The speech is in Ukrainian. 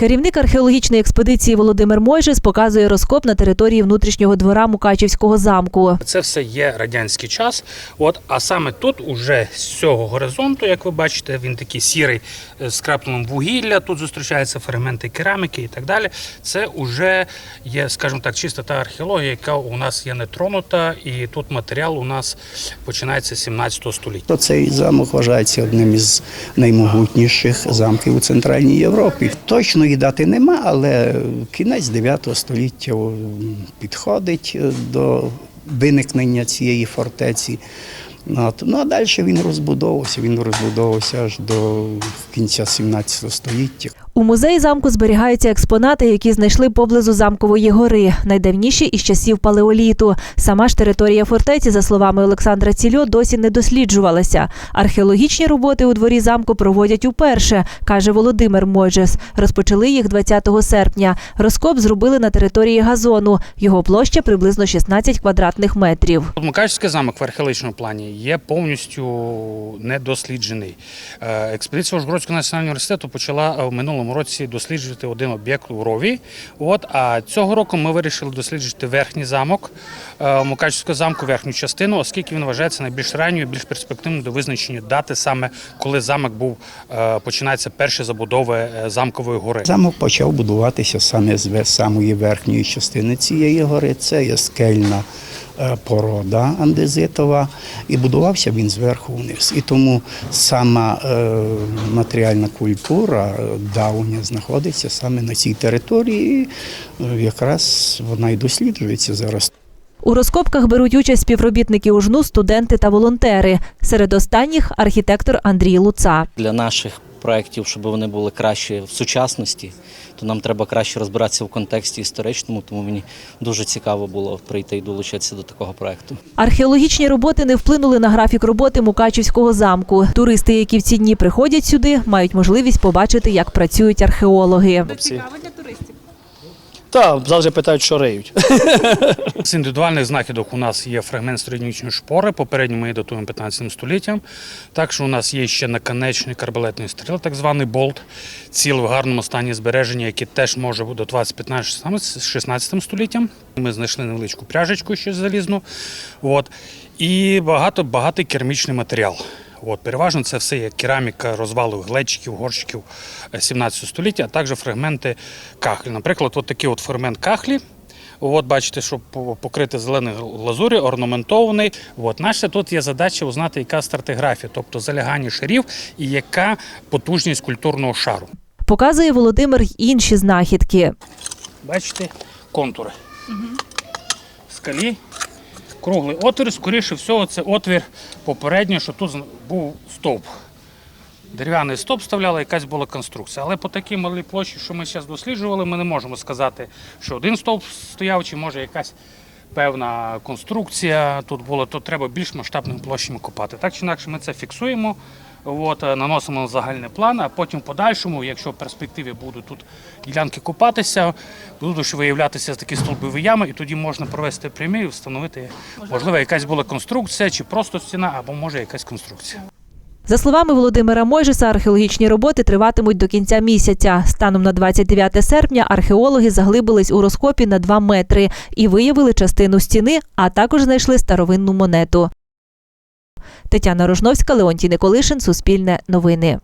Керівник археологічної експедиції Володимир Мойжес показує розкоп на території внутрішнього двора Мукачівського замку. Це все є радянський час. От, а саме тут, уже з цього горизонту, як ви бачите, він такий сірий е, з крапленим вугілля. Тут зустрічаються фрагменти кераміки і так далі. Це вже є, скажімо так, чиста та археологія, яка у нас є нетронута, і тут матеріал у нас починається з 17 століття. Цей замок вважається одним із наймогутніших замків у Центральній Європі. Точної дати нема, але кінець 9 століття підходить е, до виникнення цієї фортеці. Ну а далі він розбудовувався. Він розбудовувався аж до кінця 17 століття. У музеї замку зберігаються експонати, які знайшли поблизу замкової гори, найдавніші із часів палеоліту. Сама ж територія фортеці, за словами Олександра Цільо, досі не досліджувалася. Археологічні роботи у дворі замку проводять уперше, каже Володимир Мойжес. Розпочали їх 20 серпня. Розкоп зробили на території газону. Його площа приблизно 16 квадратних метрів. От Мукачівський замок в археологічному плані є повністю недосліджений. Е, Експедиція Ужгородського національного університету почала е, в минулому році досліджувати один об'єкт у рові. От, а цього року ми вирішили досліджувати верхній замок е, Мукачівського замку, верхню частину, оскільки він вважається найбільш ранньою, більш перспективною до визначення дати, саме коли замок був е, починається перші забудови е, замкової гори. Замок почав будуватися саме з самої верхньої частини цієї гори. Це є скельна порода андезитова, і будувався він зверху вниз. І тому сама е, матеріальна культура е, давня знаходиться саме на цій території. і е, якраз вона і досліджується зараз. У розкопках беруть участь співробітники УЖНУ, студенти та волонтери. Серед останніх архітектор Андрій Луца. для наших проєктів, щоб вони були краще в сучасності, то нам треба краще розбиратися в контексті історичному, тому мені дуже цікаво було прийти і долучитися до такого проєкту. Археологічні роботи не вплинули на графік роботи Мукачівського замку. Туристи, які в ці дні приходять сюди, мають можливість побачити, як працюють археологи. Хлопці. Так, завжди питають, що риють. З індивідуальних знахідок у нас є фрагмент середньовічної шпори. Попередньо ми її датуємо 15 століттям. Також у нас є ще наконечник арбалетної стріли, так званий болт, ціл в гарному стані збереження, який теж може бути 15 16 століттям. Ми знайшли невеличку пряжечку ще залізну. От. І багато багатий керамічний матеріал. От, переважно це все є кераміка розвалу глечиків, горщиків е, 17 століття, а також фрагменти кахлі. Наприклад, от такий от фрагмент кахлі. От бачите, що по- покритий зеленою лазурі, орнаментований. От наша тут є задача узнати, яка стратиграфія, тобто залягання шарів і яка потужність культурного шару. Показує Володимир й інші знахідки. Бачите, контури. Скалі. Круглий отвір, скоріше всього, це отвір попередньо, що тут був стовп. Дерев'яний стовп вставляла, якась була конструкція. Але по такій малій площі, що ми зараз досліджували, ми не можемо сказати, що один стовп стояв, чи може якась певна конструкція тут була, то треба більш масштабними площами копати. Так чи інакше ми це фіксуємо, от, наносимо на загальний план, а потім в подальшому, якщо в перспективі будуть тут ділянки копатися, будуть виявлятися такі столбові ями, і тоді можна провести прямі і встановити, можливо, якась була конструкція, чи просто стіна, або може якась конструкція. За словами Володимира Мойжеса, археологічні роботи триватимуть до кінця місяця. Станом на 29 серпня археологи заглибились у розкопі на 2 метри і виявили частину стіни, а також знайшли старовинну монету. Тетяна Рожновська, Леонтій Николишин, Суспільне новини.